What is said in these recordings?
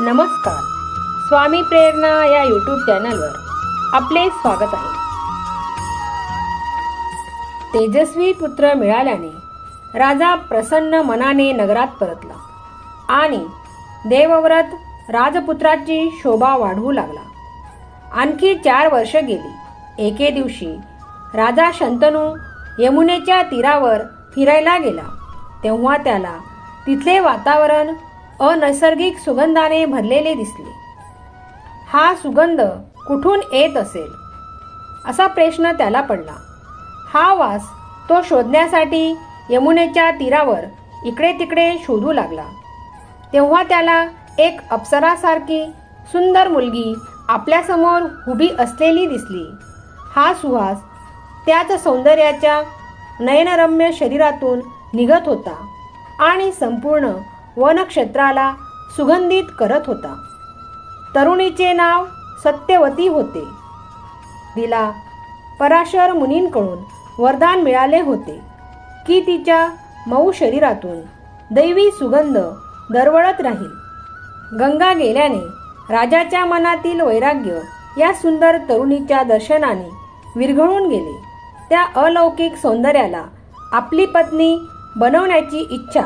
नमस्कार. स्वामी प्रेरणा या यूट्यूब चॅनलवर आपले स्वागत आहे. तेजस्वी पुत्र मिळाल्याने राजा प्रसन्न मनाने नगरात परतला आणि देवव्रत राजपुत्राची शोभा वाढवू लागला. आणखी चार वर्ष गेली. एके दिवशी राजा शंतनू यमुनेच्या तीरावर फिरायला गेला. तेव्हा त्याला तिथले वातावरण अनैसर्गिक सुगंधाने भरलेले दिसले. हा सुगंध कुठून येत असेल? असा प्रश्न त्याला पडला. हा वास तो शोधण्यासाठी यमुनेच्या तीरावर इकडे तिकडे शोधू लागला. तेव्हा त्याला एक अप्सरासारखी सुंदर मुलगी आपल्यासमोर उभी असलेली दिसली. हा सुहास त्याच सौंदर्याच्या नयनरम्य शरीरातून निघत होता आणि संपूर्ण वनक्षेत्राला सुगंधित करत होता. तरुणीचे नाव सत्यवती होते. तिला पराशर मुनींकडून वरदान मिळाले होते की तिच्या मऊ शरीरातून दैवी सुगंध दरवळत राहील. गंगा गेल्याने राजाच्या मनातील वैराग्य या सुंदर तरुणीच्या दर्शनाने विरघळून गेले. त्या अलौकिक सौंदर्याला आपली पत्नी बनवण्याची इच्छा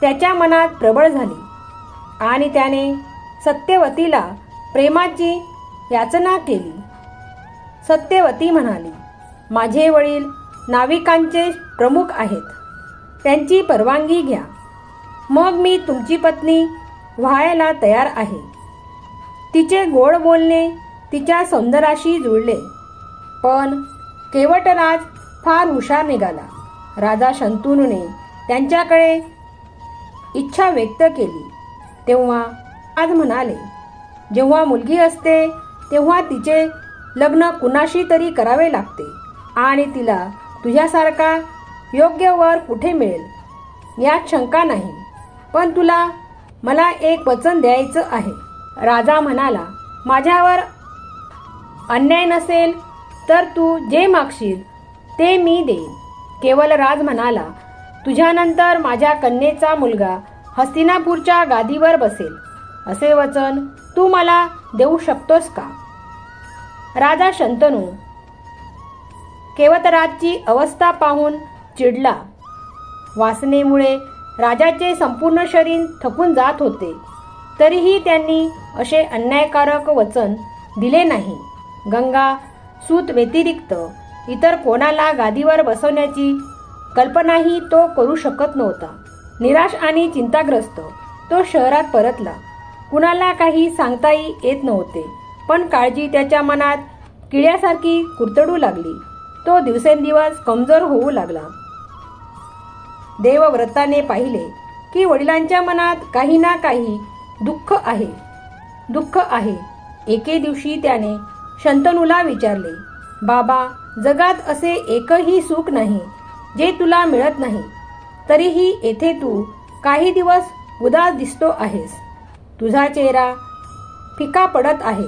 त्याच्या मनात प्रबळ झाली. आणि त्याने सत्यवतीला प्रेमाची याचना केली. सत्यवती म्हणाली माझे वडील नाविकांचे प्रमुख आहेत. त्यांची परवानगी घ्या. मग मी तुमची पत्नी व्हायला तयार आहे. तिचे गोड बोलणे तिच्या सौंदर्याशी जुळले. पण केवटराज फार हुशार निघाला. राजा शंतनूने त्यांच्याकडे इच्छा व्यक्त केली. तेव्हा आज म्हणाले जेव्हा मुलगी असते तेव्हा तिचे लग्न कुणाशी तरी करावे लागते आणि तिला तुझ्यासारखा योग्य वर कुठे मिळेल? यात शंका नाही. पण तुला मला एक वचन द्यायचं आहे. राजा म्हणाला माझ्यावर अन्याय नसेल तर तू जे मागशील ते मी देईन. केवल राज म्हणाला तुझ्यानंतर माझ्या कन्येचा मुलगा हस्तिनापूरच्या गादीवर बसेल. असे वचन तू मला देऊ शकतोस का? राजा शंतनू केवतराजची अवस्था पाहून चिडला. वासनेमुळे राजाचे संपूर्ण शरीर थकून जात होते. तरीही त्यांनी असे अन्यायकारक वचन दिले नाही. गंगा सूत व्यतिरिक्त इतर कोणाला गादीवर बसवण्याची कल्पनाही तो करू शकत नव्हता. निराश आणि चिंताग्रस्त तो शहरात परतला. कुणाला काही सांगताही येत नव्हते पण काळजी त्याच्या मनात किड्यासारखी कुरतडू लागली. तो दिवसेंदिवस कमजोर होऊ लागला. देवव्रताने पाहिले की वडिलांच्या मनात काही ना काही दुःख आहे. दुःख आहे. एके दिवशी त्याने शंतनूला विचारले बाबा जगात असे एकही सुख नाही. जे तुला मिळत नाही तरीही येथे तू काही दिवस उदास दिसतो आहेस. तुझा चेहरा फिका पडत आहे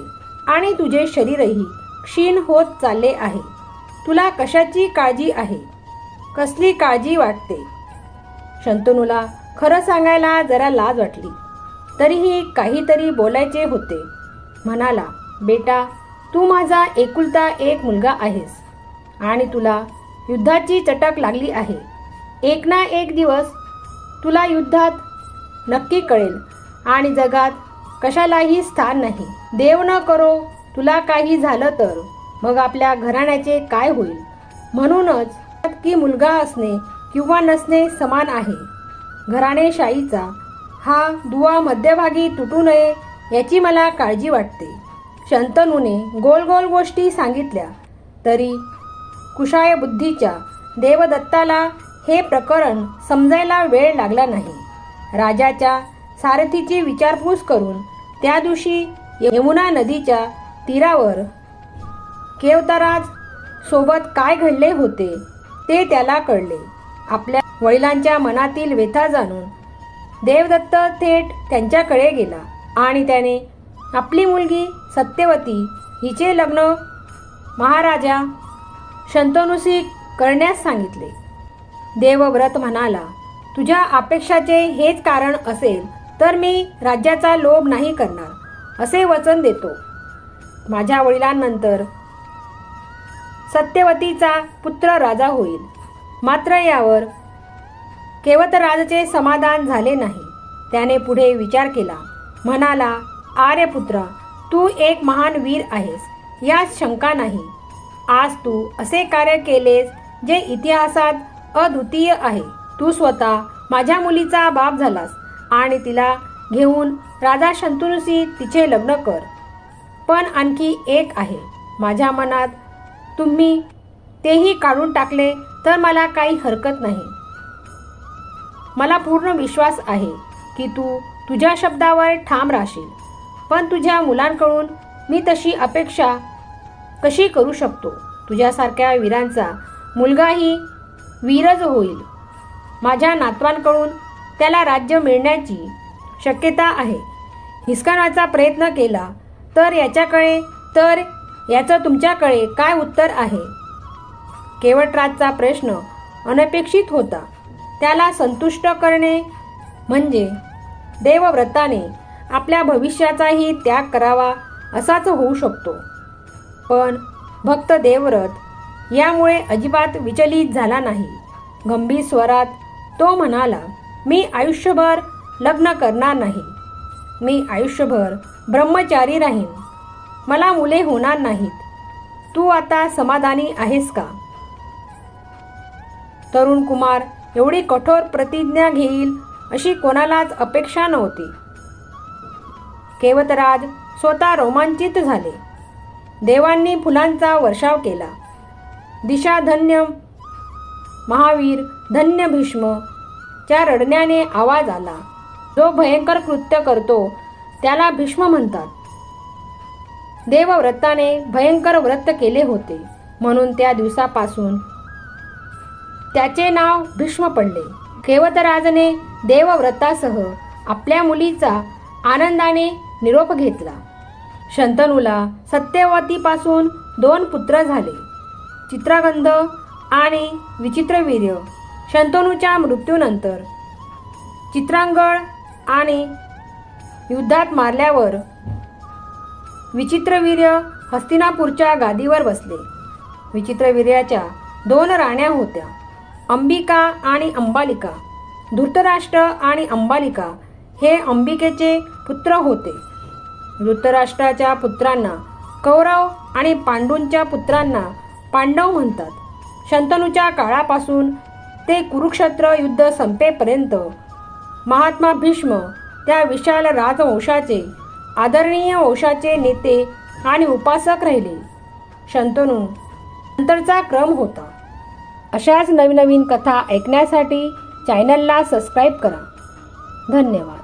आणि तुझे शरीरही क्षीण होत चालले आहे. तुला कशाची काळजी आहे? कसली काळजी वाटते? शंतनूला खरं सांगायला जरा लाज वाटली. तरीही काहीतरी बोलायचे होते. म्हणाला बेटा तू माझा एकुलता एक मुलगा आहेस आणि तुला युद्धाची चटक लागली आहे. एक ना एक दिवस तुला युद्धात नक्की कळेल. आणि जगात कशालाही स्थान नाही. देव न करो तुला काही झालं तर. मग आपल्या घराण्याचे काय होईल? म्हणूनच की मुलगा असणे किंवा नसणे समान आहे. घराणेशाहीचा हा दुवा मध्यभागी तुटू नये याची मला काळजी वाटते. शंतनूने गोल गोल गोष्टी सांगितल्या. तरी कुशाय बुद्धीच्या देवदत्ताला हे प्रकरण समजायला वेळ लागला नाही. राजाच्या सारथीची विचारपूस करून त्या दिवशी यमुना नदीच्या तीरावर केवतराज सोबत काय घडले होते ते त्याला कळले. आपल्या वडिलांच्या मनातील व्यथा जाणून देवदत्त थेट त्यांच्याकडे गेला आणि त्याने आपली मुलगी सत्यवती हिचे लग्न महाराजा शंतनुसी करण्यास सांगितले. देवव्रत म्हणाला तुझ्या अपेक्षाचे हेच कारण असेल तर मी राज्याचा लोभ नाही करणार असे वचन देतो. माझ्या वडिलांनंतर सत्यवतीचा पुत्र राजा होईल. मात्र यावर केवतराजचे समाधान झाले नाही. त्याने पुढे विचार केला म्हणाला आर्यपुत्रा तू एक महान वीर आहेस यात शंका नाही. आज तू असे कार्य केलेस जे इतिहासात अद्वितीय आहे. तू स्वतः माझ्या मुलीचा बाप झालास आणि तिला घेऊन राजा शंतनुशी तिचे लग्न कर. पण आणखी एक आहे. माझ्या मनात तुम्ही तेही काढून टाकले तर मला काही हरकत नाही. मला पूर्ण विश्वास आहे की तू तुझ्या शब्दावर ठाम राहशील. पण तुझ्या मुलांकडून मी तशी अपेक्षा कशी करू शकतो? तुझ्यासारख्या वीरांचा मुलगाही वीरज होईल. माझ्या नातवांकडून त्याला राज्य मिळण्याची शक्यता आहे. हिसकावण्याचा प्रयत्न केला तर याच्याकडे तर याचं तुमच्याकडे काय उत्तर आहे? केवटराजचा प्रश्न अनपेक्षित होता. त्याला संतुष्ट करणे म्हणजे देवव्रताने आपल्या भविष्याचाही त्याग करावा असाच होऊ शकतो. पण भक्त देवव्रत यामुळे अजिबात विचलित झाला नाही. गंभीर स्वरात तो म्हणाला मी आयुष्यभर लग्न करणार नाही. मी आयुष्यभर ब्रह्मचारी राहीन. मला मुले होणार नाहीत. तू आता समाधानी आहेस का? तरुण कुमार एवढी कठोर प्रतिज्ञा घेईल अशी कोणालाच अपेक्षा नव्हती. केवतराज स्वतः रोमांचित झाले. देवांनी फुलांचा वर्षाव केला. दिशा धन्य महावीर धन्य भीष्म च्या रडण्याने आवाज आला. जो भयंकर कृत्य करतो त्याला भीष्म म्हणतात. देवव्रताने भयंकर व्रत केले होते. म्हणून त्या दिवसापासून त्याचे नाव भीष्म पडले. केवतराजने देवव्रतासह आपल्या मुलीचा आनंदाने निरोप घेतला. शंतनूला सत्यवतीपासून दोन पुत्र झाले. चित्रागंध आणि विचित्रवीर्य शंतनूच्या मृत्यूनंतर. चित्रांगळ आणि युद्धात मारल्यावर विचित्रवीर्य हस्तिनापूरच्या गादीवर बसले. विचित्रवीर्याच्या दोन राण्या होत्या. अंबिका आणि अंबालिका. धृतराष्ट्र आणि अंबालिका हे अंबिकेचे पुत्र होते. धृतराष्ट्राच्या पुत्रांना कौरव आणि पांडूंच्या पुत्रांना पांडव म्हणतात. शंतनूच्या काळापासून ते कुरुक्षेत्र युद्ध संपेपर्यंत महात्मा भीष्म त्या विशाल राजवंशाचे आदरणीय वंशाचे नेते आणि उपासक राहिले. शंतनू नंतरचा क्रम होता. अशाच नवीन नवीन कथा ऐकण्यासाठी चॅनलला सबस्क्राईब करा. धन्यवाद.